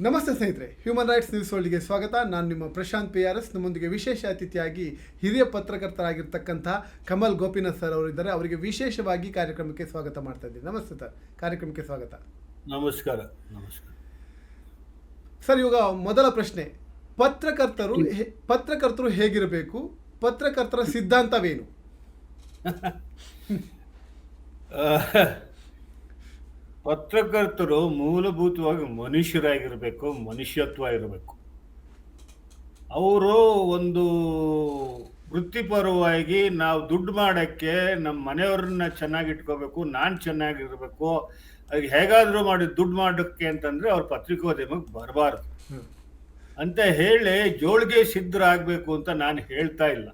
ನಮಸ್ತೆ ಸ್ನೇಹಿತರೆ human rights news ವರ್ಲ್ಡ್ಗೆ ಸ್ವಾಗತ. ನಾನು ನಿಮ್ಮ ಪ್ರಶಾಂತ್ ಪಿ ಆರ್ ಎಸ್ ನಮ್ಮೊಂದಿಗೆ ವಿಶೇಷ ಅತಿಥಿಯಾಗಿ ಹಿರಿಯ ಪತ್ರಕರ್ತರಾಗಿರ್ತಕ್ಕಂಥ ಕಮಲ್ ಗೋಪಿನಾಥ್ ಸರ್ ಅವರು ಇದ್ದಾರೆ. ಅವರಿಗೆ ವಿಶೇಷವಾಗಿ ಕಾರ್ಯಕ್ರಮಕ್ಕೆ ಸ್ವಾಗತ ಮಾಡ್ತಾ ಇದ್ದೀನಿ. ನಮಸ್ತೆ ಸರ್ ಕಾರ್ಯಕ್ರಮಕ್ಕೆ ಸ್ವಾಗತ. ನಮಸ್ಕಾರ. ನಮಸ್ಕಾರ. ಸರ್ ಇವಾಗ ಮೊದಲ ಪ್ರಶ್ನೆ. ಪತ್ರಕರ್ತರು ಪತ್ರಕರ್ತರು ಹೇಗಿರಬೇಕು? ಪತ್ರಕರ್ತರ ಸಿದ್ಧಾಂತವೇನು? ಪತ್ರಕರ್ತರು ಮೂಲಭೂತವಾಗಿ ಮನುಷ್ಯರಾಗಿರಬೇಕು ಮನುಷ್ಯತ್ವ ಇರಬೇಕು. ಅವರು ಒಂದು ವೃತ್ತಿಪರವಾಗಿ ನಾವು ದುಡ್ಡು ಮಾಡೋಕ್ಕೆ ನಮ್ಮ ಮನೆಯವ್ರನ್ನ ಚೆನ್ನಾಗಿಟ್ಕೋಬೇಕು ನಾನು ಚೆನ್ನಾಗಿರ್ಬೇಕು ಅದು ಹೇಗಾದರೂ ಮಾಡಿ ದುಡ್ಡು ಮಾಡೋಕ್ಕೆ ಅಂತಂದರೆ ಅವ್ರ ಪತ್ರಿಕೋದ್ಯಮಕ್ಕೆ ಬರಬಾರ್ದು. ಅಂತ ಹೇಳಿ ಜೋಳಿಗೆ ಸಿದ್ಧರಾಗಬೇಕು ಅಂತ ನಾನು ಹೇಳ್ತಾ ಇಲ್ಲ.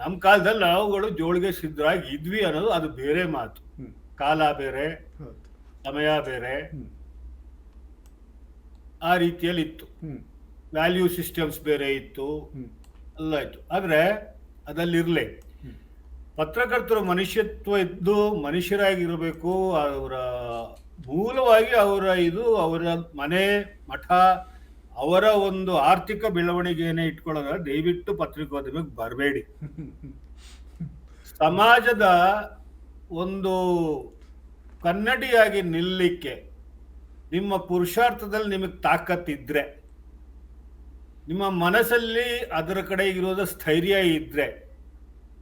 ನಮ್ಮ ಕಾಲದಲ್ಲಿ ನಾವುಗಳು ಜೋಳಿಗೆ ಸಿದ್ಧರಾಗಿ ಇದ್ವಿ ಅನ್ನೋದು ಅದು ಬೇರೆ ಮಾತು. ಕಾಲ ಬೇರೆ ಸಮಯ ಬೇರೆ ಆ ರೀತಿಯಲ್ಲಿ ಇತ್ತು ವ್ಯಾಲ್ಯೂ ಸಿಸ್ಟಮ್ಸ್ ಬೇರೆ ಇತ್ತು. ಎಲ್ಲ ಇತ್ತು ಆದರೆ ಅದಲ್ಲಿರಲಿ. ಪತ್ರಕರ್ತರು ಮನುಷ್ಯತ್ವ ಇದ್ದು ಮನುಷ್ಯರಾಗಿರಬೇಕು ಅವರ ಮೂಲವಾಗಿ ಅವರ ಇದು ಅವರ ಮನೆ ಮಠ ಅವರ ಒಂದು ಆರ್ಥಿಕ ಬೆಳವಣಿಗೆಯನ್ನೇ ಇಟ್ಕೊಳ್ಳೋದ ದಯವಿಟ್ಟು ಪತ್ರಿಕೋದ್ಯಮಕ್ಕೆ ಬರಬೇಡಿ. ಸಮಾಜದ ಒಂದು ಕನ್ನಡಿಯಾಗಿ ನಿಲ್ಲಲಿಕ್ಕೆ ನಿಮ್ಮ ಪುರುಷಾರ್ಥದಲ್ಲಿ ನಿಮಗೆ ತಾಕತ್ತಿದ್ರೆ, ನಿಮ್ಮ ಮನಸ್ಸಲ್ಲಿ ಅದರ ಕಡೆ ಇರೋದ ಸ್ಥೈರ್ಯ ಇದ್ರೆ,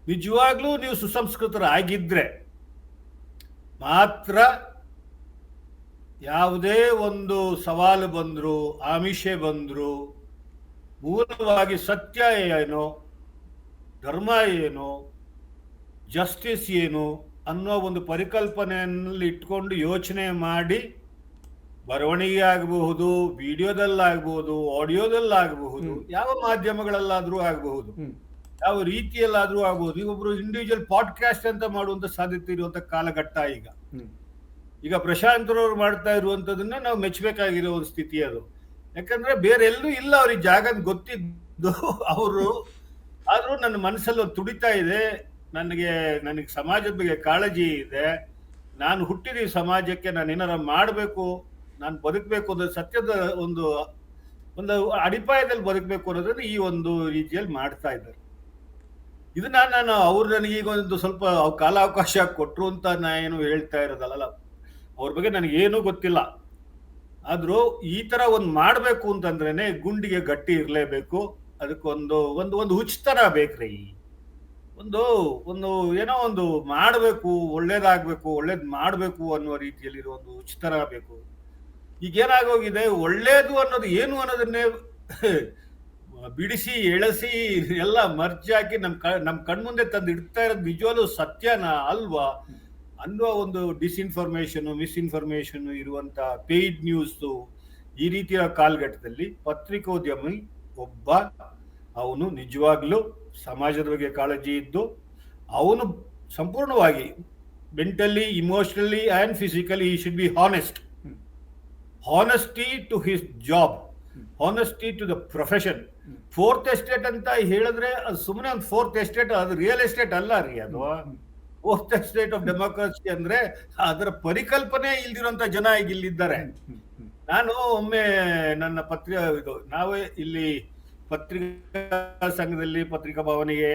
ನಿಜವಾಗ್ಲೂ ನೀವು ಸುಸಂಸ್ಕೃತರಾಗಿದ್ರೆ ಮಾತ್ರ ಯಾವುದೇ ಒಂದು ಸವಾಲು ಬಂದರೂ, ಆಮಿಷೆ ಬಂದರೂ, ಮೂಲವಾಗಿ ಸತ್ಯ ಏನು, ಧರ್ಮ ಏನು ಜಸ್ಟಿಸ್ ಏನು ಅನ್ನೋ ಒಂದು ಪರಿಕಲ್ಪನೆಯಲ್ಲಿ ಇಟ್ಕೊಂಡು ಯೋಚನೆ ಮಾಡಿ ಬರವಣಿಗೆ ಆಗಬಹುದು ವಿಡಿಯೋದಲ್ಲಾಗಬಹುದು ಆಡಿಯೋದಲ್ಲಾಗಬಹುದು. ಯಾವ ಮಾಧ್ಯಮಗಳಲ್ಲಾದ್ರೂ ಆಗಬಹುದು ಯಾವ ರೀತಿಯಲ್ಲಾದ್ರೂ ಆಗಬಹುದು ಈಗ ಒಬ್ರು ಇಂಡಿವಿಜುವಲ್ ಪಾಡ್ಕಾಸ್ಟ್ ಅಂತ ಮಾಡುವಂತ ಸಾಧ್ಯತೆ ಇರುವಂತ ಕಾಲಘಟ್ಟ ಈಗ. ಈಗ ಪ್ರಶಾಂತರವ್ರು ಮಾಡ್ತಾ ಇರುವಂತದನ್ನ ನಾವು ಮೆಚ್ಚಬೇಕಾಗಿರೋ ಒಂದು ಸ್ಥಿತಿ ಅದು. ಯಾಕಂದ್ರೆ ಬೇರೆ ಎಲ್ಲೂ ಇಲ್ಲ ಅವ್ರಿಗೆ ಜಾಗ ಗೊತ್ತಿದ್ದು. ಅವರು ಆದ್ರೂ ನನ್ನ ಮನಸ್ಸಲ್ಲಿ ಒಂದು ತುಡಿತಾ ಇದೆ. ನನಗೆ ನನಗೆ ಸಮಾಜದ ಬಗ್ಗೆ ಕಾಳಜಿ ಇದೆ. ನಾನು ಹುಟ್ಟಿದ ಸಮಾಜಕ್ಕೆ ನಾನು ಏನಾರ ಮಾಡಬೇಕು, ನಾನು ಬದುಕಬೇಕು ಅನ್ನೋ ಸತ್ಯದ ಒಂದು ಒಂದು ಅಡಿಪಾಯದಲ್ಲಿ ಬದುಕಬೇಕು ಅನ್ನೋದನ್ನ ಈ ಒಂದು ರೀತಿಯಲ್ಲಿ ಮಾಡ್ತಾ ಇದ್ದಾರೆ. ಇದನ್ನ ನಾನು ಅವ್ರು ನನಗೆ ಈಗ ಒಂದು ಸ್ವಲ್ಪ ಕಾಲಾವಕಾಶ ಕೊಟ್ಟರು ಅಂತ ನಾನು ಏನು ಹೇಳ್ತಾ ಇರೋದಲ್ಲ ಅವ್ರ ಬಗ್ಗೆ ನನಗೆ ಏನೂ ಗೊತ್ತಿಲ್ಲ. ಆದರೂ ಈ ತರ ಒಂದು ಮಾಡಬೇಕು ಅಂತಂದ್ರೇನೆ ಗುಂಡಿಗೆ ಗಟ್ಟಿ ಇರಲೇಬೇಕು. ಅದಕ್ಕೊಂದು, ಒಂದು ಒಂದು ಹುಚ್ಚತನ ಬೇಕ್ರಿ. ಒಂದು ಒಂದು ಏನೋ ಒಂದು ಮಾಡಬೇಕು, ಒಳ್ಳೇದಾಗಬೇಕು, ಒಳ್ಳೇದ್ ಮಾಡಬೇಕು ಅನ್ನುವ ರೀತಿಯಲ್ಲಿ ಒಂದು ಉಚಿತರ ಆಗಬೇಕು ಈಗ ಏನಾಗೋಗಿದೆ ಒಳ್ಳೇದು ಅನ್ನೋದು ಏನು ಅನ್ನೋದನ್ನೇ ಬಿಡಿಸಿ, ಎಳಸಿ, ಎಲ್ಲ ಮರ್ಜಿ ಹಾಕಿ ನಮ್ ಕ ನಮ್ಮ ಕಣ್ಮುಂದೆ ತಂದು ಇಡ್ತಾ ಇರೋದು ನಿಜವಾಗ್ಲೂ ಸತ್ಯನಾ ಅಲ್ವಾ? ಅನ್ನುವ ಒಂದು ಡಿಸ್ಇನ್ಫಾರ್ಮೇಶನ್ ಮಿಸ್ಇನ್ಫಾರ್ಮೇಶನ್ ಇರುವಂತ ಪೇಯ್ಡ್ ನ್ಯೂಸ್ ಈ ರೀತಿಯ ಕಾಲಘಟ್ಟದಲ್ಲಿ ಪತ್ರಿಕೋದ್ಯಮಿ ಒಬ್ಬ, ಅವನು ನಿಜವಾಗ್ಲೂ ಸಮಾಜದ ಬಗ್ಗೆ ಕಾಳಜಿ ಇದ್ದು ಅವನು ಸಂಪೂರ್ಣವಾಗಿ mentally emotionally and physically he should be honest. Honesty to his job. Honesty to the profession fourth estate ಅಂತ ಹೇಳಿದ್ರೆ ಅದು ಸುಮ್ಮನೆ ಒಂದು ಫೋರ್ತ್ ಎಸ್ಟೇಟ್ ಅದು ರಿಯಲ್ ಎಸ್ಟೇಟ್ ಅಲ್ಲ ರೀ ಅದು. ಫೋರ್ತ್ ಎಸ್ಟೇಟ್ ಆಫ್ ಡೆಮೋಕ್ರಸಿ ಅಂದ್ರೆ ಅದರ ಪರಿಕಲ್ಪನೆ ಇಲ್ದಿರೋಂತ ಜನ ಈಗ ಇಲ್ಲಿದ್ದಾರೆ. ನಾನು ಒಮ್ಮೆ ನನ್ನ ಪತ್ರಿಕೆ ಇದು ನಾವೇ ಇಲ್ಲಿ ಪತ್ರಿಕಾ ಸಂಘದಲ್ಲಿ ಪತ್ರಿಕಾ ಭವನಿಗೆ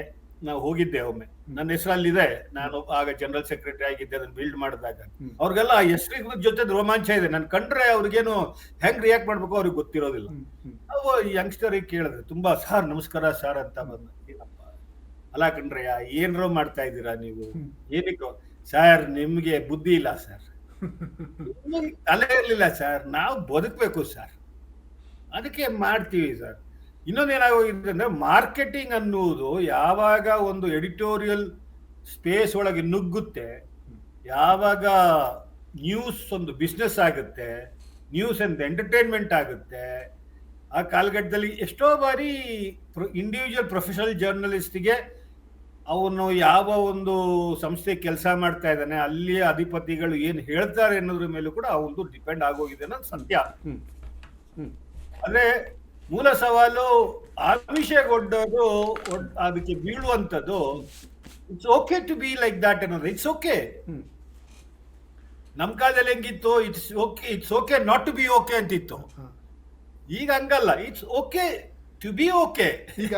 ನಾವು ಹೋಗಿದ್ದೆ ಒಮ್ಮೆ. ನನ್ನ ಹೆಸರಲ್ಲಿದೆ. ನಾನು ಆಗ ಜನರಲ್ ಸೆಕ್ರೆಟರಿ ಆಗಿದ್ದೆ ಅದನ್ನ ಬಿಲ್ಡ್ ಮಾಡಿದಾಗ. ಅವ್ರಿಗೆಲ್ಲ ಹೆಸರಿನ ಜೊತೆ ರೋಮಾಂಚ ಇದೆ. ನಾನು ಕಂಡ್ರೆ ಅವ್ರಿಗೇನು ಹೆಂಗ್ ರಿಯಾಕ್ಟ್ ಮಾಡ್ಬೇಕು ಅವ್ರಿಗೆ ಗೊತ್ತಿರೋದಿಲ್ಲ. ಅವು ಯಂಗ್ಸ್ಟರಿಗೆ ಕೇಳಿದ್ರೆ ತುಂಬಾ ಸರ್ ನಮಸ್ಕಾರ ಸರ್ ಅಂತ ಬಂದು. ಏನಪ್ಪ? ಅಲ್ಲ ಕಂಡ್ರಯ್ಯ ಏನ್ರೋ ಮಾಡ್ತಾ ಇದ್ದೀರಾ ನೀವು. ಏನಕ್ಕೆ? ಸರ್ ನಿಮ್ಗೆ ಬುದ್ಧಿ ಇಲ್ಲ ಸರ್ ತಲೆ ಇರ್ಲಿಲ್ಲ ಸರ್ ನಾವು ಬದುಕಬೇಕು ಸರ್ ಅದಕ್ಕೆ ಮಾಡ್ತೀವಿ ಸರ್ ಇನ್ನೊಂದು ಏನಾಗೋಗಿದೆ ಅಂದ್ರೆ ಮಾರ್ಕೆಟಿಂಗ್ ಅನ್ನುವುದು ಯಾವಾಗ ಒಂದು ಎಡಿಟೋರಿಯಲ್ ಸ್ಪೇಸ್ ಒಳಗೆ ನುಗ್ಗುತ್ತೆ ಯಾವಾಗ ನ್ಯೂಸ್ ಒಂದು ಬಿಸ್ನೆಸ್ ಆಗುತ್ತೆ ನ್ಯೂಸ್ ಅಂತ ಎಂಟರ್ಟೈನ್ಮೆಂಟ್ ಆಗುತ್ತೆ ಆ ಕಾಲಘಟ್ಟದಲ್ಲಿ ಎಷ್ಟೋ ಬಾರಿ ಇಂಡಿವಿಜುವಲ್ ಪ್ರೊಫೆಷನಲ್ ಜರ್ನಲಿಸ್ಟ್ಗೆ ಅವನು ಯಾವ ಒಂದು ಸಂಸ್ಥೆ ಕೆಲಸ ಮಾಡ್ತಾ ಇದ್ದಾನೆ ಅಲ್ಲಿಯ ಅಧಿಪತಿಗಳು ಏನು ಹೇಳ್ತಾರೆ ಅನ್ನೋದ್ರ ಮೇಲೂ ಕೂಡ ಅವನು ಡಿಪೆಂಡ್ ಆಗೋಗಿದೆ ಅನ್ನೋದು ಸತ್ಯ. ಅಂದ್ರೆ ಮೂಲ ಸವಾಲು ಆಮಿಷಗೊಡ್ಡೋದು ಒಡ್- ಅದಕ್ಕೆ ಬೀಳುವಂಥದ್ದು. It's okay to be like that ಅನ್ನೋದು. ಇಟ್ಸ್ ಓಕೆ ನಮ್ಮ ನಮ್ ಕಾಲದಲ್ಲಿ ಹೆಂಗಿತ್ತು? It's okay it's okay not to be okay ಅಂತಿತ್ತು. ಈಗ ಹಂಗಲ್ಲ. It's okay to be okay ಈಗ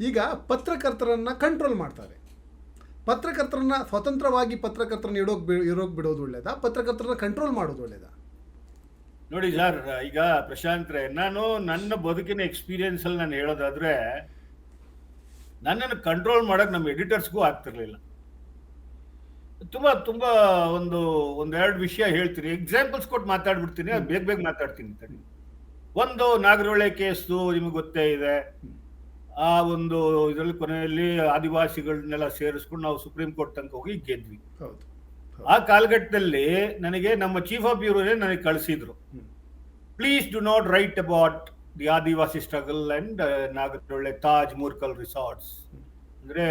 ಈಗ ಪತ್ರಕರ್ತರನ್ನ ಕಂಟ್ರೋಲ್ ಮಾಡ್ತಾರೆ. ಪತ್ರಕರ್ತರನ್ನ ಸ್ವತಂತ್ರವಾಗಿ ಪತ್ರಕರ್ತರನ್ನ ಇಡೋಕ್ ಬಿ- ಇರೋಕ್ ಬಿಡೋದು ಒಳ್ಳೇದಾ? ಪತ್ರಕರ್ತರನ್ನ ಕಂಟ್ರೋಲ್ ಮಾಡೋದು ಒಳ್ಳೇದಾ? ನೋಡಿ ಸರ್, ಈಗ ಪ್ರಶಾಂತ್ ರೇ, ನಾನು ನನ್ನ ಬದುಕಿನ ಎಕ್ಸ್ಪೀರಿಯನ್ಸ್ ಅಲ್ಲಿ ನಾನು ಹೇಳೋದಾದ್ರೆ, ನನ್ನನ್ನು ಕಂಟ್ರೋಲ್ ಮಾಡಕ್ ನಮ್ಮ ಎಡಿಟರ್ಸ್ಗೂ ಆಗ್ತಿರ್ಲಿಲ್ಲ. ತುಂಬಾ ತುಂಬಾ ಒಂದು, ಒಂದೆರಡು ವಿಷಯ ಹೇಳ್ತೀನಿ. ಎಕ್ಸಾಂಪಲ್ಸ್ ಕೊಟ್ಟು ಮಾತಾಡ್ಬಿಡ್ತೀನಿ, ಅದು ಬೇಗ ಬೇಗ ಮಾತಾಡ್ತೀನಿ ತಡಿ. ಒಂದು ನಾಗರಹೊಳೆ ಕೇಸು ನಿಮಗೆ ಗೊತ್ತೇ ಇದೆ. ಆ ಒಂದು ಇದರಲ್ಲಿ ಕೊನೆಯಲ್ಲಿ ಆದಿವಾಸಿಗಳನ್ನೆಲ್ಲ ಸೇರಿಸ್ಕೊಂಡು ನಾವು ಸುಪ್ರೀಂ ಕೋರ್ಟ್ ತನಕ ಹೋಗಿ ಗೆದ್ವಿ. ಹೌದು. ಆ ಕಾಲಘಟ್ಟದಲ್ಲಿ ನನಗೆ ನಮ್ಮ ಚೀಫ್ ಆಫ್ ಬ್ಯೂರೋನೇ ನನಗೆ ಕಳಿಸಿದ್ರು. Please do not write about the Adivasi struggle and Nagarhole Taj Murkal resorts ಅಂದ್ರೆ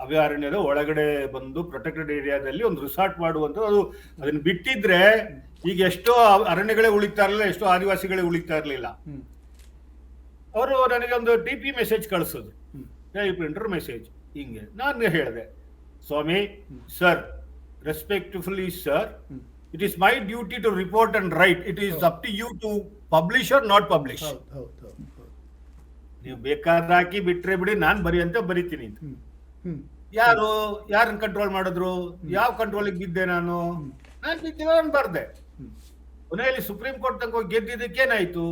ಅಭಯಾರಣ್ಯದ ಒಳಗಡೆ ಬಂದು ಪ್ರೊಟೆಕ್ಟೆಡ್ ಏರಿಯಾದಲ್ಲಿ ಒಂದು ರಿಸಾರ್ಟ್ ಮಾಡುವಂತ ಅದು ಅದನ್ನ ಬಿಟ್ಟಿದ್ರೆ ಈಗ ಎಷ್ಟೋ ಅರಣ್ಯಗಳೇ ಉಳಿತಾ ಇರಲಿಲ್ಲ ಎಷ್ಟೋ ಆದಿವಾಸಿಗಳೇ ಉಳಿತಾ ಇರಲಿಲ್ಲ. ಅವರು ನನಗೆ ಒಂದು ಟಿ ಪಿ ಮೆಸೇಜ್ ಕಳಿಸೋದು. ಪ್ರಿಂಟರ್ ಮೆಸೇಜ್ ಹಿಂಗೆ. ನಾನು ಹೇಳಿದೆ ಸ್ವಾಮಿ sir respectfully sir hmm. It is my duty to report and write It is up up you to publish or not not ಹೌದು ನೀವು ಬೇಕಾದಾಕಿ ಬಿಟ್ರೆ ಬಿಡಿ ನಾನು ಬರಿ ಅಂತ. ಬರಿತೀನಿ ಯಾರು ಯಾರನ್ನ ಕಂಟ್ರೋಲ್ ಮಾಡಿದ್ರು? ಯಾವ ಕಂಟ್ರೋಲಿಗೆ ಬಿದ್ದೆ ನಾನು? ನಾನು ಬಿದ್ದಿಲ್ಲ ನಾನು ಬರ್ದೆ. ಕೊನೆಯಲ್ಲಿ ಸುಪ್ರೀಂ ಕೋರ್ಟ್ ತನಕ ಹೋಗಿ ಗೆದ್ದಿದ್ದಕ್ಕೆ ಏನಾಯ್ತು?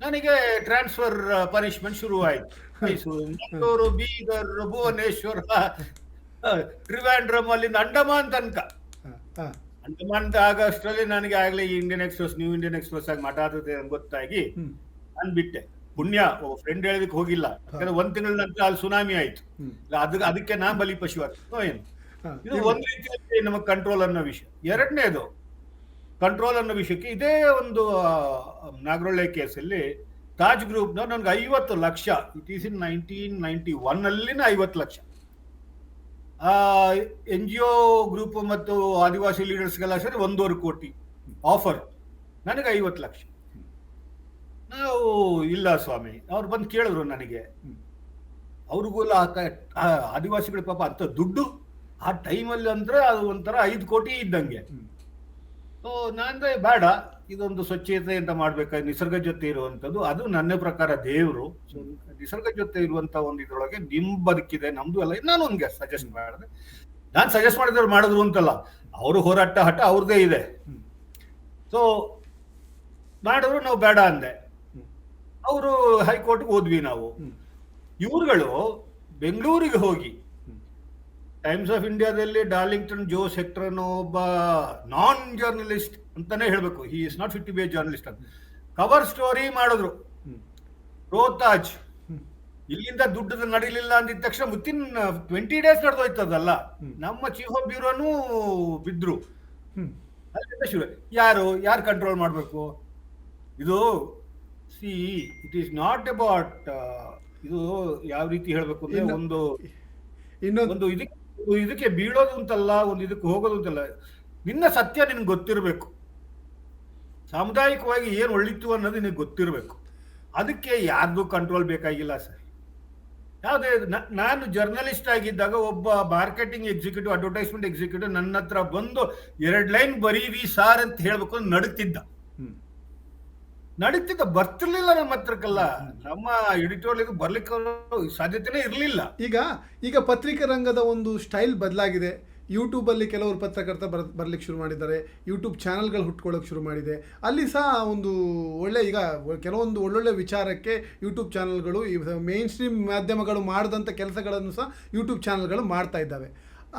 ನನಗೆ ಟ್ರಾನ್ಸ್ಫರ್ ಪನಿಷ್ಮೆಂಟ್ ಶುರು ಆಯ್ತು ಮೈಸೂರು ಮಂಗಳೂರು ಬೀದರ್ ಭುವನೇಶ್ವರ ಆ, ಟ್ರಿವಾಂಡ್ರಮ್ ಅಲ್ಲಿಂದ ಅಂಡಮಾನ್ ತನಕ. ಅಂಡಮಾನ್ ಆಗ ಅಷ್ಟರಲ್ಲಿ ನನಗೆ ಆಗ್ಲೇ Indian Express New Indian Express ಆಗಿ ಮಾತಾಡ್ತದೆ ಅಂತ ಗೊತ್ತಾಗಿ ಅನ್ಬಿಟ್ಟೆ ನಾನು ಬಿಟ್ಟೆ. ಪುಣ್ಯ ಫ್ರೆಂಡ್ ಹೇಳೋದಕ್ಕೆ ಹೋಗಿಲ್ಲ. ಯಾಕಂದ್ರೆ ಒಂದ್ ತಿಂಗಳ ನಂತರ ಅಲ್ಲಿ ಸುನಾಮಿ ಆಯ್ತು. ಹ್ಮ್. ಅದ್ ಅದಕ್ಕೆ ನಾ ಬಲಿ ಪಶು ಆಗ್ತೋ ಏನು. ಇದು ಒಂದ್ ರೀತಿಯಲ್ಲಿ ನಮಗೆ ಕಂಟ್ರೋಲ್ ಅನ್ನೋ ವಿಷಯ. ಎರಡನೇದು ಕಂಟ್ರೋಲ್ ಅನ್ನೋ ವಿಷಯಕ್ಕೆ ಇದೇ ಒಂದು ನಾಗರೊಳ್ಳೆ ಕೇಸಲ್ಲಿ ತಾಜ್ ಗ್ರೂಪ್ ನನ್ಗೆ ಐವತ್ತು lakh it is in nineteen ninety one ಅಲ್ಲಿನ ಐವತ್ತು lakh. N G O group ಮತ್ತು ಆದಿವಾಸಿ ಲೀಡರ್ಸ್ಗೆಲ್ಲ ಸೇರಿ ಒಂದೂವರೆ ಕೋಟಿ ಆಫರ್. ನನಗೆ ಐವತ್ತು ಲಕ್ಷ. ನಾವು ಇಲ್ಲ ಸ್ವಾಮಿ. ಅವ್ರು ಬಂದು ಕೇಳಿದ್ರು ನನಗೆ. ಅವ್ರಿಗೂ ಆದಿವಾಸಿಗಳ ಪಾಪ ಅಂತ ದುಡ್ಡು ಆ ಟೈಮಲ್ಲಿ ಅಂದ್ರೆ ಅದು ಒಂಥರ ಐದು ಕೋಟಿ ಇದ್ದಂಗೆ. ಸೊ ನಾನಂದ್ರೆ ಬೇಡ. ಇದೊಂದು ಸ್ವಚ್ಛತೆ ಅಂತ ಮಾಡ್ಬೇಕಾದ್ರೆ ನಿಸರ್ಗ ಜೊತೆ ಇರುವಂತದ್ದು. ಅದು ನನ್ನ ಪ್ರಕಾರ ದೇವರು. ನಿಸರ್ಗ ಜೊತೆ ಇರುವಂತ ಒಂದು ಇದ್ರೊಳಗೆ ನಿಮ್ ಬದುಕಿದೆ ನಮ್ದು ಅಲ್ಲ. ನಾನು ಒಂದ್ಗೆ ಸಜೆಸ್ಟ್ ಮಾಡಿದೆ. ನಾನು ಸಜೆಸ್ಟ್ ಮಾಡಿದ್ರು ಮಾಡಿದ್ರು ಅಂತಲ್ಲ. ಅವರು ಹೋರಾಟ ಹಠ ಅವ್ರದ್ದೇ ಇದೆ. ಸೊ ಮಾಡಿದ್ರು ನಾವು ಬೇಡ ಅಂದೆ. ಅವರು ಹೈಕೋರ್ಟ್ಗೆ ಹೋದ್ವಿ ನಾವು. ಇವ್ರುಗಳು ಬೆಂಗಳೂರಿಗೆ ಹೋಗಿ. ಟೈಮ್ಸ್ ಆಫ್ ಇಂಡಿಯಾದಲ್ಲಿ ಡಾರ್ಲಿಂಗ್ಟನ್ ಜೋ ಸೆಕ್ಟರ್ ಅನ್ನೋ ಒಬ್ಬ ನಾನ್ ಜರ್ನಲಿಸ್ಟ್ ಅಂತಾನೆ ಹೇಳಬೇಕು. He is not fit to be journalist ಅಂತ ಕವರ್ ಸ್ಟೋರಿ ಮಾಡಿದ್ರು. ರೋತಾಜ್. ಇಲ್ಲಿಂದ ದುಡ್ಡು ನಡೀಲಿಲ್ಲ ಅಂದಿದ ತಕ್ಷಣ ವಿತಿನ್ ಟ್ವೆಂಟಿ ಡೇಸ್ ನಡೆದೋಯ್ತದಲ್ಲ ಅದಲ್ಲ. ನಮ್ಮ ಚೀಫ್ ಆಫ್ ಬ್ಯೂರೋನು ಬಿದ್ರು. ಯಾರು? ಯಾರು ಕಂಟ್ರೋಲ್ ಮಾಡಬೇಕು? ಇದು see it is not about ಇದು ಯಾವ ರೀತಿ ಹೇಳಬೇಕು ಅಂದ್ರೆ ಒಂದು ಇನ್ನೊಂದು ಇದಕ್ಕೆ ಇದಕ್ಕೆ ಬೀಳೋದು ಅಂತಲ್ಲ, ಒಂದು ಇದಕ್ಕೆ ಹೋಗೋದು ಅಂತಲ್ಲ. ನಿನ್ನ ಸತ್ಯ ನಿನ್ಗೆ ಗೊತ್ತಿರಬೇಕು. ಸಾಮುದಾಯಿಕವಾಗಿ ಏನು ಒಳ್ಳಿತ್ತು ಅನ್ನೋದು ನಿನಗೆ ಗೊತ್ತಿರಬೇಕು. ಅದಕ್ಕೆ ಯಾರ್ದು ಕಂಟ್ರೋಲ್ ಬೇಕಾಗಿಲ್ಲ ಸರ್. ಯಾವುದೇ ನಾನು ಜರ್ನಲಿಸ್ಟ್ ಆಗಿದ್ದಾಗ ಒಬ್ಬ ಮಾರ್ಕೆಟಿಂಗ್ ಎಕ್ಸಿಕ್ಯೂಟಿವ್ ಅಡ್ವರ್ಟೈಸ್ಮೆಂಟ್ ಎಕ್ಸಿಕ್ಯೂಟಿವ್ ನನ್ನ ಹತ್ರ ಬಂದು, ಎರಡು ಲೈನ್ ಬರೀರಿ ಸಾರ್ ಅಂತ ಹೇಳ್ಬೇಕು ನಡುತ್ತಿದ್ದ. ನಡೀತಿದ್ದ ಬರ್ತಿರ್ಲಿಲ್ಲ ನಮ್ಮ ಹತ್ರಕ್ಕೆಲ್ಲ. ನಮ್ಮ ಎಡಿಟೋರಿಯಲ್ ಬರ್ಲಿಕ್ಕೆ ಸಾಧ್ಯತೆನೇ ಇರಲಿಲ್ಲ. ಈಗ ಈಗ ಪತ್ರಿಕಾ ರಂಗದ ಒಂದು ಸ್ಟೈಲ್ ಬದಲಾಗಿದೆ. ಯೂಟ್ಯೂಬಲ್ಲಿ ಕೆಲವರು ಪತ್ರಕರ್ತ ಬರ್, ಬರ್ಲಿಕ್ಕೆ ಶುರು ಮಾಡಿದ್ದಾರೆ. ಯೂಟ್ಯೂಬ್ ಚಾನಲ್ಗಳು ಹುಟ್ಕೊಳ್ಳೋಕೆ ಶುರು ಮಾಡಿದೆ. ಅಲ್ಲಿ ಸಹ ಒಂದು ಒಳ್ಳೆ, ಈಗ ಕೆಲವೊಂದು ಒಳ್ಳೊಳ್ಳೆ ವಿಚಾರಕ್ಕೆ ಯೂಟ್ಯೂಬ್ ಚಾನಲ್ಗಳು ಈ ಮೇನ್ ಸ್ಟ್ರೀಮ್ ಮಾಧ್ಯಮಗಳು ಮಾಡಿದಂಥ ಕೆಲಸಗಳನ್ನು ಸಹ ಯೂಟ್ಯೂಬ್ ಚಾನಲ್ಗಳು ಮಾಡ್ತಾ ಇದ್ದಾವೆ.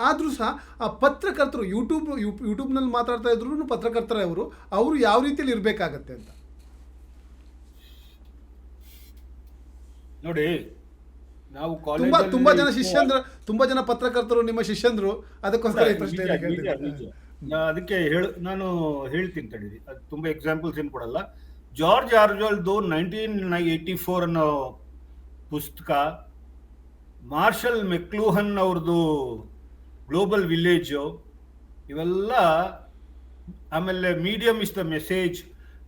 ಆದರೂ ಸಹ ಆ ಪತ್ರಕರ್ತರು ಯೂಟ್ಯೂಬ್ ಯೂಟ್ಯೂಬ್ನಲ್ಲಿ ಮಾತಾಡ್ತಾ ಇದ್ರು ಪತ್ರಕರ್ತರೇ ಅವರು. ಅವರು ಯಾವ ರೀತಿಯಲ್ಲಿ ಇರಬೇಕಾಗತ್ತೆ ಅಂತ. ನೋಡಿ ನಾವು ತುಂಬಾ ತುಂಬಾ ಜನ ಶಿಷ್ಯಂದ್ರ ತುಂಬಾ ಜನ ಪತ್ರಕರ್ತರು ನಿಮ್ಮ ಶಿಷ್ಯಂದ್ರು ಅದಕ್ಕೋಸ್ಕರ ಈ ಪ್ರಶ್ನೆ ನಿಜ, ನಿಜ, ನಾ ಅದಕ್ಕೆ ಹೇಳ ನಾನು ಹೇಳ್ತೀನಿ ತಡೀರಿ. ಅದು ತುಂಬಾ ಎಕ್ಸಾಂಪಲ್ಸ್ ಏನು ಕೊಡಲ್ಲ. ಜಾರ್ಜ್ ಆರ್ಜಲ್ದು ನೈನ್ಟೀನ್ ಏಯ್ಟಿ ಫೋರ್ ಅನ್ನೋ ಪುಸ್ತಕ ಮಾರ್ಷಲ್ ಮೆಕ್ಲೂಹನ್ ಅವ್ರದ್ದು ಗ್ಲೋಬಲ್ ವಿಲೇಜು ಇವೆಲ್ಲ ಆಮೇಲೆ ಮೀಡಿಯಮ್ ಇಸ್ ದ ಮೆಸೇಜ್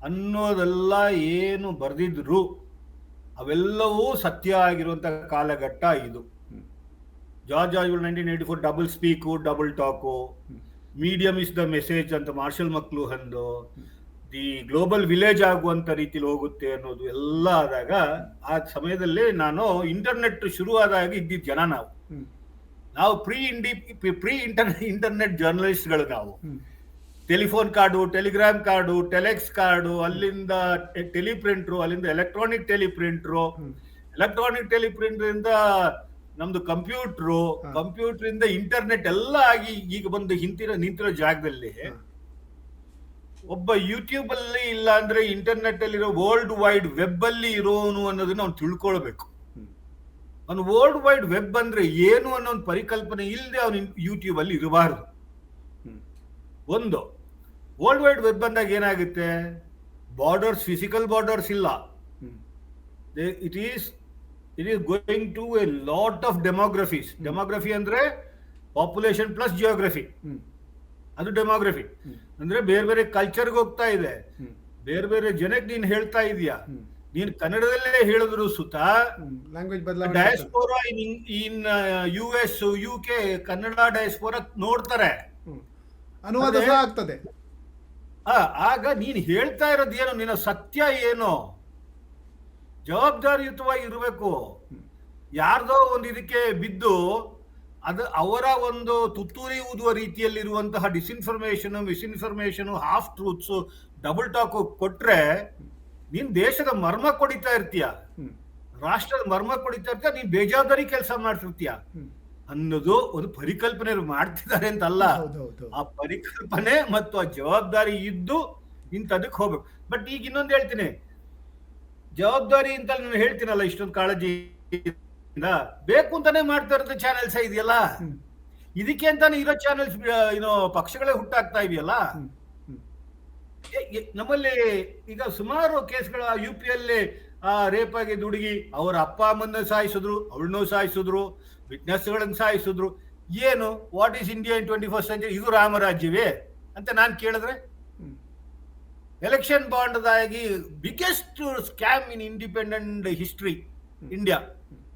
ಅನ್ನೋದೆಲ್ಲ ಏನು ಬರೆದಿದ್ರು. ಅವೆಲ್ಲವೂ ಸತ್ಯ ಆಗಿರುವಂತ ಕಾಲಘಟ್ಟ ಇದು. George ಆರ್ಜಲ್ nineteen eighty four double speak double talk medium is the message ಅಂತ ಮಾರ್ಷಲ್ ಮಕ್ಲುಹಂದು ದಿ ಗ್ಲೋಬಲ್ ವಿಲೇಜ್ ಆಗುವಂತ ರೀತಿಲಿ ಹೋಗುತ್ತೆ ಅನ್ನೋದು ಎಲ್ಲ ಆದಾಗ ಆ ಸಮಯದಲ್ಲಿ ನಾನು ಇಂಟರ್ನೆಟ್ ಶುರು ಆದಾಗ ಇದ್ದಿದ್ದ ಜನ ನಾವು. ನಾವು ಪ್ರೀ ಇಂಡಿ ಪ್ರೀ ಇಂಟರ್ ಇಂಟರ್ನೆಟ್ ಜರ್ನಲಿಸ್ಟ್ಗಳು ನಾವು telephone card telegram card telex card ಅಲ್ಲಿಂದ ಟೆಲಿಪ್ರಿಂಟ್ರು ಅಲ್ಲಿಂದ ಎಲೆಕ್ಟ್ರಾನಿಕ್ ಟೆಲಿಪ್ರಿಂಟ್ರು. ಎಲೆಕ್ಟ್ರಾನಿಕ್ ಟೆಲಿಪ್ರಿಂಟರ್ ಇಂದ ನಮ್ದು ಕಂಪ್ಯೂಟ್ರು. ಕಂಪ್ಯೂಟರ್ ಇಂದ ಇಂಟರ್ನೆಟ್ ಎಲ್ಲ ಆಗಿ ಈಗ ಬಂದು ಹಿಂತಿರೋ ನಿಂತಿರೋ ಜಾಗದಲ್ಲಿ ಒಬ್ಬ ಯೂಟ್ಯೂಬ್ ಅಲ್ಲಿ ಇಲ್ಲ ಅಂದ್ರೆ ಇಂಟರ್ನೆಟ್ ಅಲ್ಲಿರೋ ವರ್ಲ್ಡ್ ವೈಡ್ ವೆಬ್ ಅಲ್ಲಿ ಇರೋನು ಅನ್ನೋದನ್ನ ಅವ್ನು ತಿಳ್ಕೊಳ್ಬೇಕು. ಅವ್ನು ವರ್ಲ್ಡ್ ವೈಡ್ ವೆಬ್ ಅಂದ್ರೆ ಏನು ಅನ್ನೋ ಒಂದು ಪರಿಕಲ್ಪನೆ ಇಲ್ಲದೆ ಅವನು ಯೂಟ್ಯೂಬ್ ಅಲ್ಲಿ ಇರಬಾರ್ದು. ಒಂದು ವರ್ಲ್ಡ್ ವೈಡ್ ವೆಬ್ ಬಂದಾಗ ಏನಾಗುತ್ತೆ? ಬಾರ್ಡರ್ಸ್ ಫಿಸಿಕಲ್ ಬಾರ್ಡರ್ಸ್ ಇಲ್ಲ. It is it is going to a lot of demographies demography ಅಂದ್ರೆ ಪಾಪ್ಯುಲೇಷನ್ ಪ್ಲಸ್ ಜಿಯೋಗ್ರಫಿ ಅದು ಡೆಮೋಗ್ರಫಿ. ಅಂದ್ರೆ ಬೇರೆ ಬೇರೆ ಕಲ್ಚರ್ಗೆ ಹೋಗ್ತಾ ಇದೆ. ಬೇರೆ ಬೇರೆ ಜನಕ್ಕೆ ನೀನ್ ಹೇಳ್ತಾ ಇದೀಯಾ? ನೀನ್ ಕನ್ನಡದಲ್ಲೇ ಹೇಳಿದ್ರು ಸುತ. Language. Diaspora in in U S U K Kannada diaspora ನೋಡ್ತಾರೆ. ಅನುವಾದ ಆಗ್ತದೆ. ಆಗ ನೀನು ಹೇಳ್ತಾ ಇರೋದು ಏನು? ನಿನ್ನ ಸತ್ಯ ಏನು? ಜವಾಬ್ದಾರಿಯುತವಾಗಿ ಇರಬೇಕು. ಯಾರ್ದೋ ಒಂದು ಇದಕ್ಕೆ ಬಿದ್ದು ಅದು ಅವರ ಒಂದು ತುತ್ತೂರಿ ಊದುವ ರೀತಿಯಲ್ಲಿರುವಂತಹ disinformation misinformation half truths double talk ಕೊಟ್ರೆ ನೀನ್ ದೇಶದ ಮರ್ಮ ಕೊಡಿತಾ ಇರ್ತೀಯ. ರಾಷ್ಟ್ರದ ಮರ್ಮ ಕೊಡಿತಾ ಇರ್ತೀಯ. ನೀನ್ ಬೇಜವಾಬ್ದಾರಿ ಕೆಲಸ ಮಾಡ್ತಿರ್ತೀಯ. ಅನ್ನೋದು ಒಂದು ಪರಿಕಲ್ಪನೆ ಮಾಡ್ತಿದ್ದಾರೆ ಅಂತಲ್ಲ. ಹೌದೌದು ಆ ಪರಿಕಲ್ಪನೆ ಮತ್ತು ಆ ಜವಾಬ್ದಾರಿ ಇದ್ದು ಇಂಥದಕ್ಕೆ ಹೋಗ್ಬೇಕು. ಬಟ್ ಈಗ ಇನ್ನೊಂದು ಹೇಳ್ತೀನಿ. ಜವಾಬ್ದಾರಿ ಅಂತ ನಾನು ಹೇಳ್ತೀನಲ್ಲ ಇಷ್ಟೊಂದು ಕಾಳಜಿ ಬೇಕು ಅಂತಾನೆ ಮಾಡ್ತಾ ಇರೋದು ಚಾನೆಲ್ಸ್ ಇದೆಯಲ್ಲ? ಇದಕ್ಕೆ ಅಂತಾನೆ ಇರೋ ಚಾನೆಲ್ಸ್ ಏನೋ ಪಕ್ಷಗಳೇ ಹುಟ್ಟಾಗ್ತಾ ಇದೆಯಲ್ಲ ನಮ್ಮಲ್ಲಿ ಈಗ ಸುಮಾರು ಕೇಸ್ಗಳು ಯು ಪಿ ಅಲ್ಲಿ ರೇಪ್ ಆಗಿದ್ದ ಹುಡುಗಿ ಅವರ ಅಪ್ಪ ಅಮ್ಮನ್ನ ಸಾಯಿಸಿದ್ರು ಅವಳನ್ನೂ ಸಾಯಿಸಿದ್ರು. ವಿಟ್ನೆಸ್ಗಳನ್ನ ಸಾಯಿಸಿದ್ರು. ಏನು? What is India in twenty first century ಇದು ರಾಮರಾಜ್ಯವೇ? ಅಂತ ನಾನು ಕೇಳಿದ್ರೆ election ಬಾಂಡ್ದಾಗಿ biggest scam in independent history India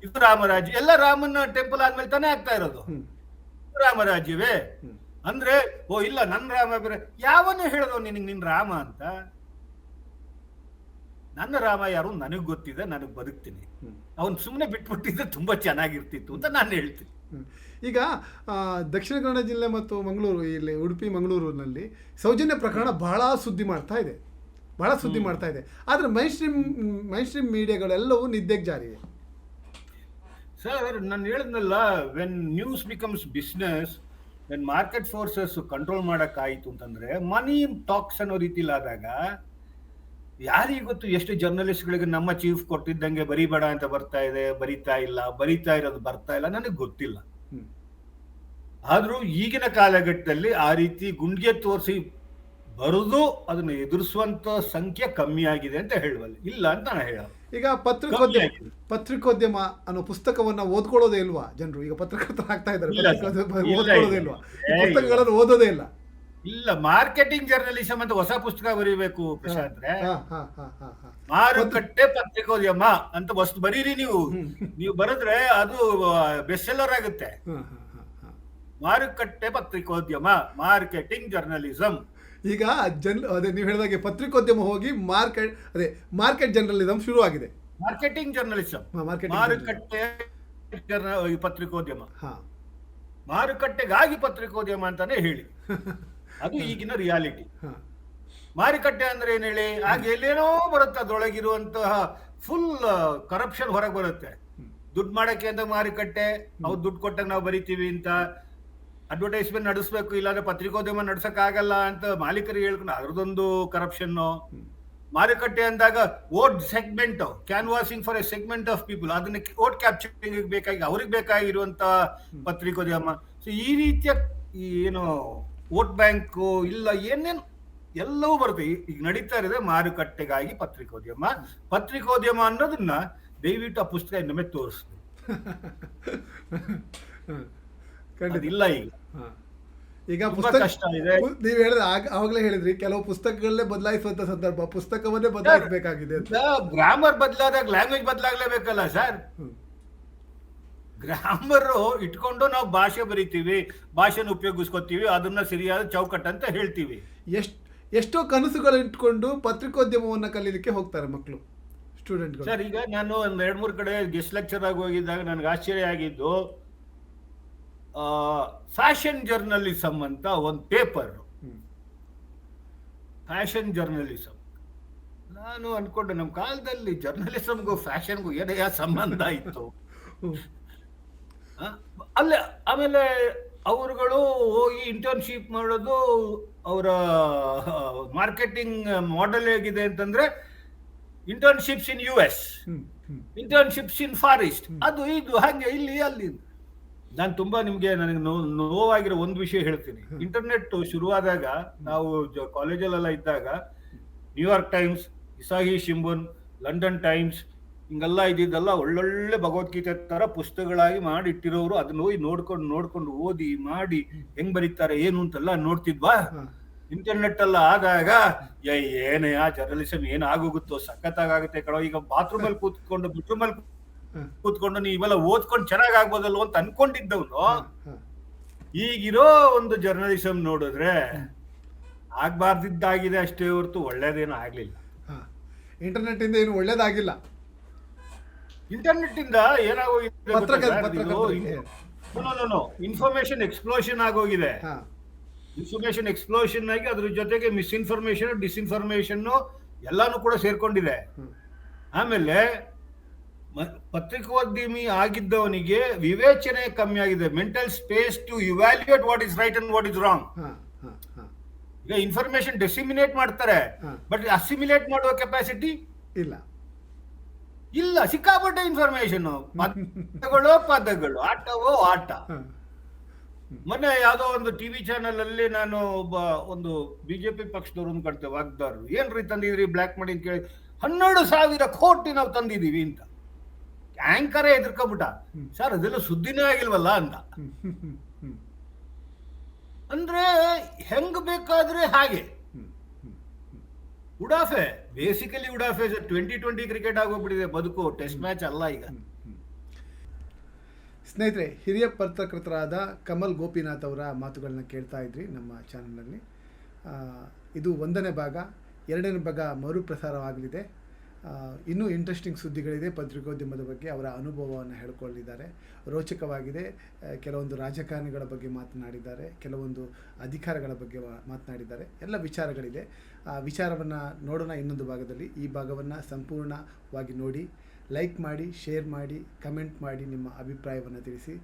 ಇದು ರಾಮರಾಜ್ಯ. ಎಲ್ಲ ರಾಮನ ಟೆಂಪಲ್ ಆದ್ಮೇಲೆ ತಾನೇ ಆಗ್ತಾ ಇರೋದು. ರಾಮರಾಜ್ಯವೇ? ಅಂದ್ರೆ ಓ ಇಲ್ಲ ನನ್ನ ರಾಮ ಬೇರೆ ಯಾವನ್ನ ಹೇಳಿದವ್ ನಿನಗೆ ನಿನ್ ರಾಮ ಅಂತ? ನನ್ನ ರಾಮ ಯಾರು ನನಗ್ ಗೊತ್ತಿದೆ ನನಗ್ ಬದುಕ್ತೀನಿ. ಅವನು ಸುಮ್ಮನೆ ಬಿಟ್ಬಿಟ್ಟಿದ್ರೆ ತುಂಬಾ ಚೆನ್ನಾಗಿರ್ತಿತ್ತು ಅಂತ ನಾನು ಹೇಳ್ತೀನಿ. ಈಗ ದಕ್ಷಿಣ ಕನ್ನಡ ಜಿಲ್ಲೆ ಮತ್ತು ಮಂಗಳೂರು ಇಲ್ಲಿ ಉಡುಪಿ ಮಂಗಳೂರಿನಲ್ಲಿ ಸೌಜನ್ಯ ಪ್ರಕರಣ ಬಹಳ ಸುದ್ದಿ ಮಾಡ್ತಾ ಇದೆ. ಬಹಳ ಸುದ್ದಿ ಮಾಡ್ತಾ ಇದೆ. ಆದರೆ ಮೈನ್ ಸ್ಟ್ರೀಮ್ ಮೈನ್ ಸ್ಟ್ರೀಮ್ ಮೀಡಿಯಾಗಳೆಲ್ಲವೂ ನಿದ್ದೆಗೆ ಜಾರಿವೆ. ಸರ್ ನಾನು ಹೇಳಿದ್ನಲ್ಲ when news becomes business when market forces control ಮಾಡೋಕ್ಕಾಯಿತು ಅಂತಂದ್ರೆ ಮನಿ ಟಾಕ್ಸ್ ಅನ್ನೋ ರೀತಿಲಿ ಆದಾಗ ಯಾರಿಗ್ ಗೊತ್ತು ಎಷ್ಟು ಜರ್ನಲಿಸ್ಟ್ಗಳಿಗೆ ನಮ್ಮ ಚೀಫ್ ಕೊಟ್ಟಿದ್ದಂಗೆ ಬರಿಬೇಡ ಅಂತ ಬರ್ತಾ ಇದೆ ಬರಿತಾ ಇಲ್ಲ ಬರಿತಾ ಇರೋದು ಬರ್ತಾ ಇಲ್ಲ ನನಗೆ ಗೊತ್ತಿಲ್ಲ. ಆದ್ರೂ ಈಗಿನ ಕಾಲಘಟ್ಟದಲ್ಲಿ ಆ ರೀತಿ ಗುಂಡಿಗೆ ತೋರಿಸಿ ಬರುದು ಅದನ್ನ ಎದುರಿಸುವಂತ ಸಂಖ್ಯೆ ಕಮ್ಮಿ ಆಗಿದೆ ಅಂತ ಹೇಳುವಲ್ಲಿ. ಇಲ್ಲ ಅಂತ ನಾನು ಹೇಳ ಈಗ ಪತ್ರಿಕೋದ್ಯಮ ಪತ್ರಿಕೋದ್ಯಮ ಅನ್ನೋ ಪುಸ್ತಕವನ್ನ ಓದ್ಕೊಳ್ಳೋದೇ ಇಲ್ವಾ ಜನರು? ಈಗ ಪತ್ರಕರ್ತರಾಗ್ತಾ ಇದ್ದಾರೆ ಓದ್ಕೊಳ್ಳೋದೇ ಇಲ್ವಾ? ಪುಸ್ತಕಗಳನ್ನು ಓದೋದೇ ಇಲ್ಲ. ಇಲ್ಲ ಮಾರ್ಕೆಟಿಂಗ್ ಜರ್ನಲಿಸಂ ಅಂತ ಹೊಸ ಪುಸ್ತಕ ಬರೀಬೇಕು ಪ್ರಶಾಂತ್ರೆ. ಮಾರುಕಟ್ಟೆ ಪತ್ರಿಕೋದ್ಯಮ ಅಂತ ವಸ್ತು ಬರೀರಿ ನೀವು. ನೀವು ಬರೆದ್ರೆ ಅದು ಬೆಸ್ಟ್ ಸೆಲ್ಲರ್ ಆಗುತ್ತೆ. ಮಾರುಕಟ್ಟೆ ಪತ್ರಿಕೋದ್ಯಮ ಮಾರ್ಕೆಟಿಂಗ್ ಜರ್ನಲಿಸಂ ಈಗ ಜನ್ ಅದೇ ನೀವು ಹೇಳಿದಾಗೆ ಪತ್ರಿಕೋದ್ಯಮ ಹೋಗಿ ಮಾರ್ಕೆಟ್ ಅದೇ ಮಾರ್ಕೆಟ್ ಜರ್ನಲಿಸಮ್ ಶುರು ಆಗಿದೆ ಮಾರ್ಕೆಟಿಂಗ್ ಜರ್ನಲಿಸಂ ಮಾರುಕಟ್ಟೆ ಪತ್ರಿಕೋದ್ಯಮ. ಹಾ. ಮಾರುಕಟ್ಟೆಗಾಗಿ ಪತ್ರಿಕೋದ್ಯಮ ಅಂತಾನೆ ಹೇಳಿ. ಅದು ಈಗಿನ ರಿಯಾಲಿಟಿ ಮಾರುಕಟ್ಟೆ ಅಂದ್ರೆ ಏನ್ ಹೇಳಿ? ಆಗ ಎಲ್ಲೇನೋ ಬರುತ್ತೆ ಅದ್ರೊಳಗಿರುವಂತಹ ಫುಲ್ ಕರಪ್ಷನ್ ಹೊರಗೆ ಬರುತ್ತೆ. ದುಡ್ಡು ಮಾಡಕ್ಕೆ ಅಂತ ಮಾರುಕಟ್ಟೆ ನಾವು ದುಡ್ಡು ಕೊಟ್ಟಾಗ ನಾವು ಬರಿತೀವಿ ಅಂತ ಅಡ್ವರ್ಟೈಸ್ಮೆಂಟ್ ನಡೆಸ್ಬೇಕು ಇಲ್ಲಾಂದ್ರೆ ಪತ್ರಿಕೋದ್ಯಮ ನಡ್ಸಕ್ ಆಗಲ್ಲ ಅಂತ ಮಾಲೀಕರಿಗೆ ಹೇಳ್ಕೊಂಡು ಅದ್ರದೊಂದು ಕರಪ್ಷನ್. ಮಾರುಕಟ್ಟೆ ಅಂದಾಗ vote segment canvassing for a segment of people ಅದನ್ನ ಓಟ್ ಕ್ಯಾಪ್ಚರಿಂಗ್ ಬೇಕಾಗಿ ಅವ್ರಿಗೆ ಬೇಕಾಗಿರುವಂತ ಪತ್ರಿಕೋದ್ಯಮ. ಸೊ ಈ ರೀತಿಯ ಏನು ವೋಟ್ ಬ್ಯಾಂಕು ಇಲ್ಲ ಏನೇನು ಎಲ್ಲವೂ ಬರುತ್ತೆ. ಈಗ ನಡೀತಾ ಇರೋದೇ ಮಾರುಕಟ್ಟೆಗಾಗಿ ಪತ್ರಿಕೋದ್ಯಮ. ಪತ್ರಿಕೋದ್ಯಮ ಅನ್ನೋದನ್ನ ದಯವಿಟ್ಟು ಆ ಪುಸ್ತಕ ಇನ್ನೊಮ್ಮೆ ತೋರಿಸ್ತೀವಿ ಇಲ್ಲ ಈಗ. ಈಗ ಪುಸ್ತಕ ಕಷ್ಟ ಇದೆ. ನೀವ್ ಹೇಳಿದ ಆವಾಗಲೇ ಹೇಳಿದ್ರಿ ಕೆಲವು ಪುಸ್ತಕಗಳನ್ನೇ ಬದಲಾಯಿಸುವಂತ ಸಂದರ್ಭ. ಪುಸ್ತಕವನ್ನೇ ಬದಲಾಯಿಸಬೇಕಾಗಿದೆ ಅಂತ. ಗ್ರಾಮರ್ ಬದಲಾದಾಗ ಲ್ಯಾಂಗ್ವೇಜ್ ಬದಲಾಗ್ಲೇಬೇಕಲ್ಲ ಸರ್. ಗ್ರಾಮರ್ ಇಟ್ಕೊಂಡು ನಾವು ಭಾಷೆ ಬರಿತೀವಿ ಭಾಷೆನ ಉಪಯೋಗಿಸ್ಕೊತೀವಿ ಅದನ್ನ ಸರಿಯಾದ ಚೌಕಟ್ಟು ಅಂತ ಹೇಳ್ತೀವಿ. ಎಷ್ಟು ಎಷ್ಟೋ ಕನಸುಗಳು ಇಟ್ಕೊಂಡು ಪತ್ರಿಕೋದ್ಯಮವನ್ನು ಕಲೀಲಿಕ್ಕೆ ಹೋಗ್ತಾರೆ ಮಕ್ಕಳು ಸ್ಟೂಡೆಂಟ್ಗಳು. ಸರ್ ಈಗ ನಾನು ಒಂದು ಎರಡು ಮೂರು ಕಡೆ ಗೆಸ್ಟ್ ಲೆಕ್ಚರ್ ಆಗಿ ಹೋಗಿದ್ದಾಗ ನನಗೆ ಆಶ್ಚರ್ಯ ಆಗಿದ್ದು ಫ್ಯಾಷನ್ ಜರ್ನಲಿಸಮ್ ಅಂತ ಒಂದು ಪೇಪರ್ ಫ್ಯಾಷನ್ ಜರ್ನಲಿಸಮ್ ನಾನು ಅನ್ಕೊಂಡೆ ನಮ್ಮ ಕಾಲದಲ್ಲಿ ಜರ್ನಲಿಸಮ್ಗೂ ಫ್ಯಾಷನ್ಗೂ ಏನಯ್ಯ ಸಂಬಂಧ ಇತ್ತು? ಅಲ್ಲೇ ಆಮೇಲೆ ಅವರುಗಳು ಹೋಗಿ ಇಂಟರ್ನ್ಶಿಪ್ ಮಾಡೋದು ಅವರ ಮಾರ್ಕೆಟಿಂಗ್ ಮಾಡೆಲ್ ಹೇಗಿದೆ ಅಂತಂದ್ರೆ internships in U S. Internships in forest ಅದು ಇದು ಹಾಗೆ ಇಲ್ಲಿ ಅಲ್ಲಿ ನಾನು ತುಂಬಾ ನಿಮ್ಗೆ ನನಗೆ ನೋ ನೋವಾಗಿರೋ ಒಂದು ವಿಷಯ ಹೇಳ್ತೀನಿ. ಇಂಟರ್ನೆಟ್ ಶುರುವಾದಾಗ ನಾವು ಕಾಲೇಜಲ್ಲೆಲ್ಲ ಇದ್ದಾಗ New York Times Asahi Shimbun London Times ಹಿಂಗೆಲ್ಲ ಇದ್ದಿದ್ದೆಲ್ಲ ಒಳ್ಳೊಳ್ಳೆ ಭಗವದ್ಗೀತೆ ತರ ಪುಸ್ತಕಗಳಾಗಿ ಮಾಡಿ ಇಟ್ಟಿರೋರು ಅದನ್ನ ಹೋಗಿ ನೋಡ್ಕೊಂಡು ನೋಡ್ಕೊಂಡು ಓದಿ ಮಾಡಿ ಹೆಂಗ್ ಬರೀತಾರೆ ಏನು ಅಂತೆಲ್ಲ ನೋಡ್ತಿದ್ವಾ. ಇಂಟರ್ನೆಟ್ ಎಲ್ಲ ಆದಾಗ ಏನೇ ಆ ಜರ್ನಲಿಸಮ್ ಏನ್ ಆಗೋಗುತ್ತೋ ಸಖತ್ತಾಗುತ್ತೆ ಕಣೋ ಈಗ ಬಾತ್ರೂಮ್ ಅಲ್ಲಿ ಕೂತ್ಕೊಂಡು ಬೆಡ್ರೂಮ್ ಅಲ್ಲಿ. ಕೂತ್ಕೊಂಡು ನೀ ಇವೆಲ್ಲ ಓದ್ಕೊಂಡು ಚೆನ್ನಾಗ್ ಆಗ್ಬೋದಲ್ವ ಅಂತ ಅನ್ಕೊಂಡಿದ್ದವನು. ಈಗಿರೋ ಒಂದು ಜರ್ನಲಿಸಮ್ ನೋಡಿದ್ರೆ ಆಗ್ಬಾರ್ದಿದ್ದಾಗಿದೆ ಅಷ್ಟೇ ಹೊರತು ಒಳ್ಳೇದೇನು ಆಗ್ಲಿಲ್ಲ. ಇಂಟರ್ನೆಟ್ ಇಂದ ಏನು ಒಳ್ಳೇದಾಗಿಲ್ಲ ಇಂಟರ್ನೆಟ್ ಇಂದ ಏನಾಗೋಗಿದೆ. ಇನ್ಫಾರ್ಮೇಶನ್ ಎಕ್ಸ್ಪ್ಲೋಷನ್ ಆಗೋಗಿದೆ. ಹಾ. ಇನ್ಫಾರ್ಮೇಶನ್ ಎಕ್ಸ್ಪ್ಲೋಷನ್ ಆಗಿ ಅದ್ರ ಜೊತೆಗೆ ಮಿಸ್ಇನ್ಫಾರ್ಮೇಶನ್ ಡಿಸ್ಇನ್ಫಾರ್ಮೇಶನ್ ಎಲ್ಲಾನು ಕೂಡ ಸೇರ್ಕೊಂಡಿದೆ. ಆಮೇಲೆ ಪತ್ರಿಕೋದ್ಯಮಿ ಆಗಿದ್ದವನಿಗೆ ವಿವೇಚನೆ ಕಮ್ಮಿ ಆಗಿದೆ. Mental space to evaluate what is right and what is wrong. ಈಗ ಇನ್ಫಾರ್ಮೇಶನ್ ಡೆಸಿಮಿನೇಟ್ ಮಾಡ್ತಾರೆ. ಬಟ್ ಅಸಿಮಿಲೇಟ್ ಮಾಡುವ ಕೆಪಾಸಿಟಿ ಇಲ್ಲ. ಇಲ್ಲ ಸಿಕ್ಕಾಪಟ್ಟೆ ಇನ್ಫಾರ್ಮೇಶನ್ ಪದಗಳು ಪದಗಳು. ಆಟವೋ ಆಟ. ಮೊನ್ನೆ ಯಾವುದೋ ಒಂದು ಟಿವಿ ಚಾನೆಲ್ ಅಲ್ಲಿ ನಾನು ಒಬ್ಬ ಒಂದು ಬಿಜೆಪಿ ಪಕ್ಷದವ್ರನ್ನ ಕಟ್ತೇವೆ ವಾಗ್ದಾರರು. ಏನ್ರಿ ತಂದಿದ್ರಿ ಬ್ಲಾಕ್ ಮಾಡಿ ಅಂತ ಕೇಳಿ. ಹನ್ನೆರಡು ಸಾವಿರ ಕೋಟಿ ನಾವು ತಂದಿದೀವಿ ಅಂತ. ಆಂಕರೇ ಎದುರ್ಕೊಬಿಟ್ಟ ಸರ್ ಅದೆಲ್ಲ ಸುದ್ದಿನೇ ಆಗಿಲ್ವಲ್ಲ ಅಂತ. ಅಂದ್ರೆ ಹೆಂಗ್ ಬೇಕಾದ್ರೆ ಹಾಗೆ. ಉಡಾಫೆ ಬೇಸಿಕಲಿ ಉಡಾಫೆ ಟ್ವೆಂಟಿ ಟ್ವೆಂಟಿ ಕ್ರಿಕೆಟ್ ಆಗೋಗ್ಬಿಟ್ಟಿದೆ, ಬದುಕು ಟೆಸ್ಟ್ ಮ್ಯಾಚ್ ಅಲ್ಲ ಈಗ. ಸ್ನೇಹಿತರೆ, ಹಿರಿಯ ಪತ್ರಕರ್ತರಾದ ಕಮಲ್ ಗೋಪಿನಾಥ್ ಅವರ ಮಾತುಗಳನ್ನ ಕೇಳ್ತಾ ಇದ್ರಿ ನಮ್ಮ ಚಾನಲ್ನಲ್ಲಿ ಇದು ಒಂದನೇ ಭಾಗ, ಎರಡನೇ ಭಾಗ ಮರುಪ್ರಸಾರವಾಗಲಿದೆ. ಇನ್ನೂ ಇಂಟ್ರೆಸ್ಟಿಂಗ್ ಸುದ್ದಿಗಳಿದೆ ಪತ್ರಿಕೋದ್ಯಮದ ಬಗ್ಗೆ, ಅವರ ಅನುಭವವನ್ನು ಹೇಳ್ಕೊಂಡಿದ್ದಾರೆ ರೋಚಕವಾಗಿದೆ. ಕೆಲವೊಂದು ರಾಜಕಾರಣಿಗಳ ಬಗ್ಗೆ ಮಾತನಾಡಿದ್ದಾರೆ. ಕೆಲವೊಂದು ಅಧಿಕಾರಗಳ ಬಗ್ಗೆ ಮಾತನಾಡಿದ್ದಾರೆ. ಎಲ್ಲ ವಿಚಾರಗಳಿದೆ. ಆ, ವಿಚಾರವನ್ನು ನೋಡೋಣ ಇನ್ನೊಂದು ಭಾಗದಲ್ಲಿ. ಈ ಭಾಗವನ್ನು ಸಂಪೂರ್ಣವಾಗಿ ನೋಡಿ ಲೈಕ್ ಮಾಡಿ ಶೇರ್ ಮಾಡಿ ಕಮೆಂಟ್ ಮಾಡಿ ನಿಮ್ಮ ಅಭಿಪ್ರಾಯವನ್ನು ತಿಳಿಸಿ.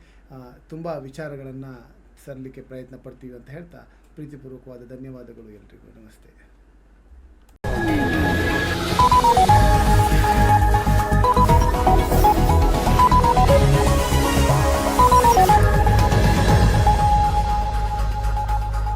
ತುಂಬ ವಿಚಾರಗಳನ್ನು ಸರ್ಲಿಕ್ಕೆ ಪ್ರಯತ್ನ ಪಡ್ತೀವಿ ಅಂತ ಹೇಳ್ತಾ ಪ್ರೀತಿಪೂರ್ವಕವಾದ ಧನ್ಯವಾದಗಳು ಎಲ್ರಿಗೂ. ನಮಸ್ತೆ.